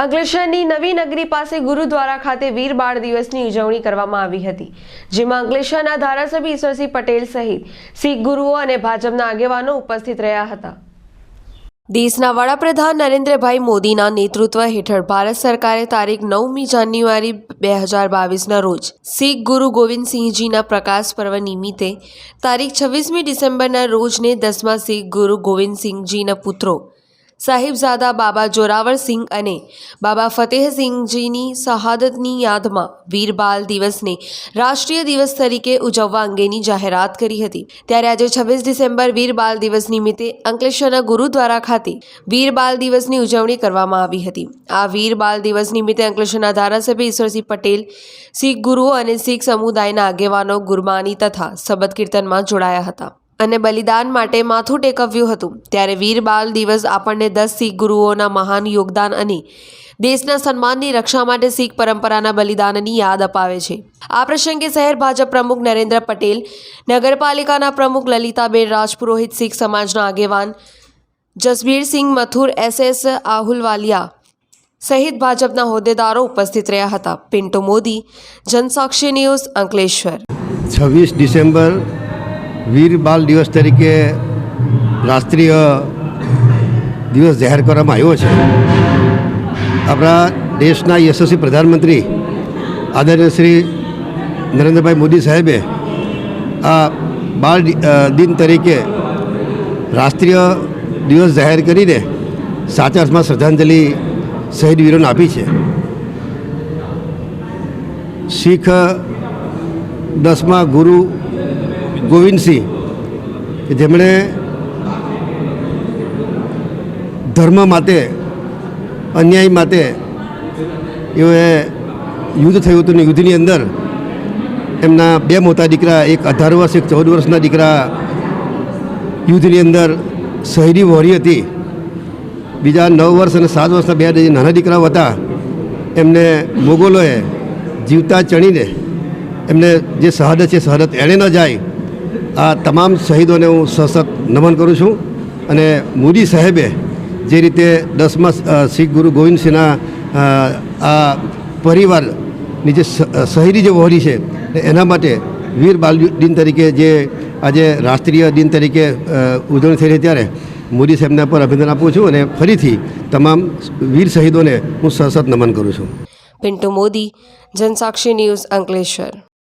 અંકલેશ્વરની નવી નગરી પાસે ગુરુદ્વારા ખાતે વીર બાળ દિવસની ઉજવણી કરવામાં આવી હતી, જેમાં અંકલેશ્વરના ધારાસભ્ય ઈશ્વરસિંહ પટેલ સહિત શીખ ગુરુઓ અને ભાજપના આગેવાનો ઉપસ્થિત રહ્યા હતા. દેશના વડાપ્રધાન નરેન્દ્રભાઈ મોદીના નેતૃત્વ હેઠળ ભારત સરકારે તારીખ નવમી જાન્યુઆરી બે હજાર બાવીસના રોજ શીખ ગુરુ ગોવિંદસિંહજીના પ્રકાશ પર્વ નિમિત્તે તારીખ છવ્વીસમી ડિસેમ્બરના રોજને દસમા શીખ ગુરુ ગોવિંદસિંહજીના પુત્રો સાહિબઝાદા બાબા જોરાવરસિંહ અને બાબા ફતેહસિંહજીની શહાદતની યાદમાં વીર બાલ દિવસને રાષ્ટ્રીય દિવસ તરીકે ઉજવવા અંગેની જાહેરાત કરી હતી. ત્યારે આજે છવ્વીસ ડિસેમ્બર વીર બાલ દિવસ નિમિત્તે અંકલેશ્વરના ગુરુદ્વારા ખાતે વીર બાલ દિવસની ઉજવણી કરવામાં આવી હતી. આ વીર બાલ દિવસ નિમિત્તે અંકલેશ્વરના ધારાસભ્ય ઈશ્વરસિંહ પટેલ, શીખ ગુરુઓ અને શીખ સમુદાયના આગેવાનો, ગુરબાની તથા શબદ કીર્તનમાં જોડાયા હતા. અને બલિદાન માટે માથું ટેકવ્યું હતું. ત્યારે વીર બાલ દિવસ આપણને દસ શીખ ગુરુઓના મહાન યોગદાન અને દેશના સન્માનની રક્ષા માટે શીખ પરંપરાના બલિદાનની યાદ અપાવે છે. આ પ્રસંગે શહેર ભાજપ પ્રમુખ નરેન્દ્ર પટેલ, નગરપાલિકાના પ્રમુખ લલિતાબેન રાજપુરોહિત, શીખ સમાજના આગેવાન જસબીરસિંહ મથુર એસએસ આહુલવાલિયા સહિત ભાજપના હોદ્દેદારો ઉપસ્થિત રહ્યા હતા. પિન્ટુ મોદી, જનસાક્ષી ન્યૂઝ અંકલેશ્વર. છવ્વીસ ડિસેમ્બર વીર બાલ દિવસ તરીકે રાષ્ટ્રીય દિવસ જાહેર કરવામાં આવ્યો છે. આપણા દેશના યશસ્વી પ્રધાનમંત્રી આદરણીય શ્રી નરેન્દ્રભાઈ મોદી સાહેબે આ બાળ દિન તરીકે રાષ્ટ્રીય દિવસ જાહેર કરીને સાચા અર્થમાં શ્રદ્ધાંજલિ શહીદ વીરોને આપી છે. શીખ દસમા ગુરુ ગોવિંદસિંહ કે જેમણે ધર્મ માટે, અન્યાય માટે એઓએ યુદ્ધ થયું હતું ને યુદ્ધની અંદર, એમના બે મોટા દીકરા, એક અઢાર વર્ષ, એક ચૌદ વર્ષના દીકરા યુદ્ધની અંદર શહીદી વહોરી હતી. બીજા નવ વર્ષ અને સાત વર્ષના બે નાના દીકરાઓ હતા, એમને મોગલોએ જીવતા ચણીને એમને જે શહાદત છે, શહાદત એણે ન જાય આ તમામ શહીદોને હું સશક્ત નમન કરું છું અને મોદી સાહેબે જે રીતે દસમા શીખ ગુરુ ગોવિંદસિંહના આ પરિવારની જે શહીદી જે વહોરી છે એના માટે વીર બાલ દિન તરીકે જે આજે રાષ્ટ્રીય દિન તરીકે ઉજવણી થઈ રહી ત્યારે મોદી સાહેબના પર અભિનંદન આપું છું અને ફરીથી તમામ વીર શહીદોને હું સશક્ત નમન કરું છું. પિન્ટુ મોદી, જનસાક્ષી ન્યૂઝ અંકલેશ્વર.